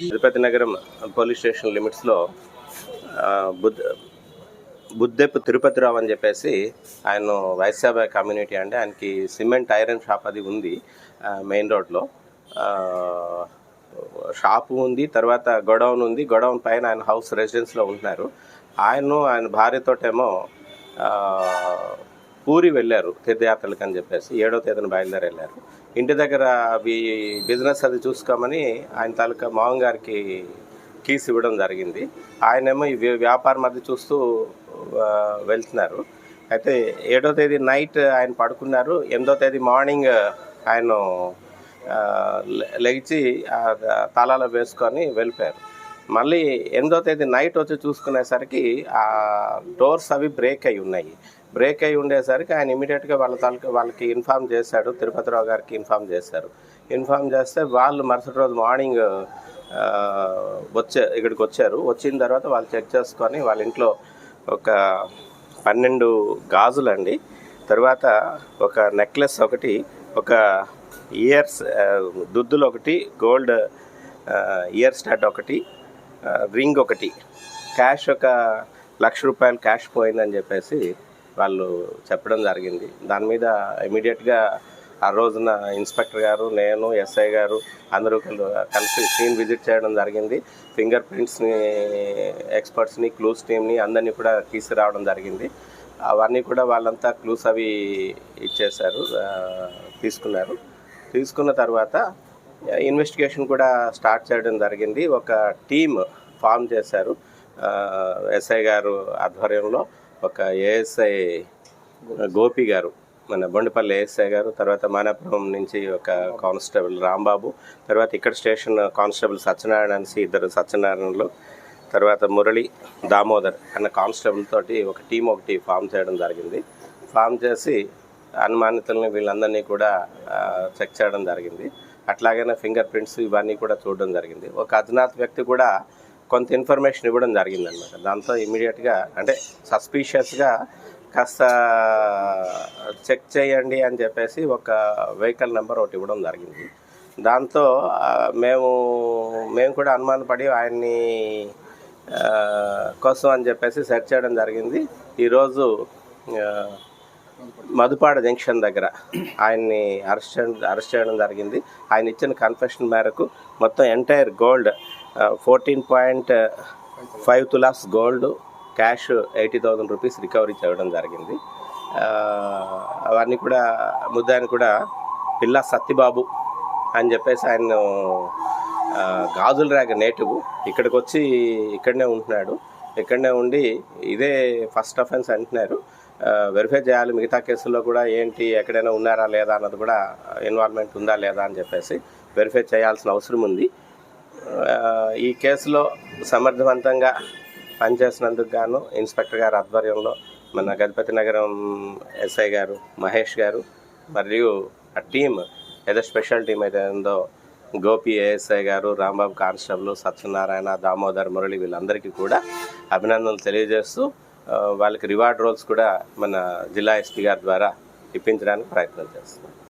తిరుపతి నగరం police station లిమిట్స్లో బుద్ధ బుద్దెప్పు తిరుపతిరావు అని చెప్పేసి ఆయన వైశాఖ కమ్యూనిటీ అంటే ఆయనకి సిమెంట్ ఐరన్ షాప్ అది ఉంది మెయిన్ రోడ్లో. షాపు ఉంది తర్వాత గొడౌన్ ఉంది. గొడౌన్ పైన ఆయన హౌస్ రెసిడెన్స్లో ఉంటున్నారు. ఆయన ఆయన భార్యతోటేమో పూరి వెళ్ళారు తీర్థయాత్రలకు అని చెప్పేసి. ఏడో తేదీన బయలుదేరి వెళ్ళారు ఇంటి దగ్గర అవి బిజినెస్ అది చూసుకోమని ఆయన తాలూకా మావం గారికి కీస్ ఇవ్వడం జరిగింది. ఆయనేమో ఈ వ్యాపారం అది చూస్తూ వెళ్తున్నారు. అయితే ఏడో తేదీ నైట్ ఆయన పడుకున్నారు. ఎనిమిదో తేదీ మార్నింగ్ ఆయన లేచి లెగిచి ఆ తాళాలు వేసుకొని వెళ్ళిపోయారు. మళ్ళీ ఎనిమిదో తేదీ నైట్ వచ్చి చూసుకునేసరికి ఆ డోర్స్ అవి బ్రేక్ అయి ఉన్నాయి. బ్రేక్ అయి ఉండేసరికి ఆయన ఇమీడియట్గా వాళ్ళ తాలూకా వాళ్ళకి ఇన్ఫామ్ చేశాడు. తిరుపతిరావు గారికి ఇన్ఫామ్ చేశారు. ఇన్ఫామ్ చేస్తే వాళ్ళు మరుసటి రోజు మార్నింగ్ వచ్చే ఇక్కడికి వచ్చారు. వచ్చిన తర్వాత వాళ్ళు చెక్ చేసుకొని వాళ్ళ ఇంట్లో ఒక పన్నెండు గాజులండి. తర్వాత ఒక నెక్లెస్ ఒకటి ఒక ఇయర్స్ దుద్దులు ఒకటి గోల్డ్ ఇయర్ స్టాట్ ఒకటి రింగ్ ఒకటి. క్యాష్ ఒక లక్ష రూపాయలు క్యాష్ పోయిందని చెప్పేసి వాళ్ళు చెప్పడం జరిగింది. దాని మీద ఇమీడియట్గా ఆ రోజున ఇన్స్పెక్టర్ గారు నేను ఎస్ఐ గారు అందరూ కలిసి సీన్ విజిట్ చేయడం జరిగింది. ఫింగర్ ప్రింట్స్ని ఎక్స్పర్ట్స్ని క్లూస్ టీమ్ని అందరినీ కూడా తీసుకురావడం జరిగింది. అవన్నీ కూడా వాళ్ళంతా క్లూస్ అవి ఇచ్చేశారు తీసుకున్నారు. తీసుకున్న తర్వాత ఇన్వెస్టిగేషన్ కూడా స్టార్ట్ చేయడం జరిగింది. ఒక టీమ్ ఫామ్ చేశారు ఎస్ఐ గారు ఆధ్వర్యంలో ఒక ఏఎస్ఐ గోపి గారు. మన బొండిపల్లి ఏఎస్ఐ గారు తర్వాత మానాపురం నుంచి ఒక కానిస్టేబుల్ రాంబాబు తర్వాత ఇక్కడ స్టేషన్ కానిస్టేబుల్ సత్యనారాయణ అనేసి ఇద్దరు సత్యనారాయణలు తర్వాత మురళి దామోదర్ అన్న కానిస్టేబుల్ తోటి ఒక టీం ఒకటి ఫామ్ చేయడం జరిగింది. ఫామ్ చేసి అనుమానితుల్ని వీళ్ళందరినీ కూడా చెక్ చేయడం జరిగింది. అట్లాగనే ఫింగర్ ప్రింట్స్ ఇవన్నీ కూడా చూడడం జరిగింది. ఒక అజ్ఞాత వ్యక్తి కూడా కొంత ఇన్ఫర్మేషన్ ఇవ్వడం జరిగింది అనమాట దాంతో ఇమీడియట్గా అంటే సస్పీషియస్గా కాస్త చెక్ చేయండి అని చెప్పేసి ఒక వెహికల్ నెంబర్ ఒకటి ఇవ్వడం జరిగింది. దాంతో మేము మేము కూడా అనుమానపడి ఆయన్ని కోసం అని చెప్పేసి సెర్చ్ చేయడం జరిగింది. ఈరోజు మధుపాడ జంక్షన్ దగ్గర ఆయన్ని అరెస్ట్ చేయడం అరెస్ట్ చేయడం జరిగింది. ఆయన ఇచ్చిన కన్ఫెషన్ మేరకు మొత్తం entire gold fourteen point five tolas gold cash eighty thousand rupees recovery చేయడం జరిగింది. అవన్నీ కూడా ముద్దాయిని కూడా పిల్ల సత్యబాబు అని చెప్పేసి ఆయన గాజుల రేగ నేటివ్ ఇక్కడికి వచ్చి ఇక్కడనే ఉంటున్నాడు. ఇక్కడనే ఉండి ఇదే ఫస్ట్ అఫెన్స్ అంటున్నారు. వెరిఫై చేయాలి మిగతా కేసుల్లో కూడా ఏంటి ఎక్కడైనా ఉన్నారా లేదా అన్నది కూడా ఇన్వాల్వ్మెంట్ ఉందా లేదా అని చెప్పేసి వెరిఫై చేయాల్సిన అవసరం ఉంది. ఈ కేసులో సమర్థవంతంగా పనిచేసినందుకు గాను ఇన్స్పెక్టర్ గారి ఆధ్వర్యంలో మన గజపతి నగరం ఎస్ఐ గారు మహేష్ గారు మరియు ఆ టీం ఏదో స్పెషల్ టీం అయితే ఉందో గోపి ఏఎస్ఐ గారు రాంబాబు కానిస్టేబుల్ సత్యనారాయణ దామోదర్ మురళి వీళ్ళందరికీ కూడా అభినందనలు తెలియజేస్తూ వాళ్ళకి రివార్డ్ రోల్స్ కూడా మన జిల్లా ఎస్పీ గారి ద్వారా ఇప్పించడానికి ప్రయత్నం చేస్తున్నాం.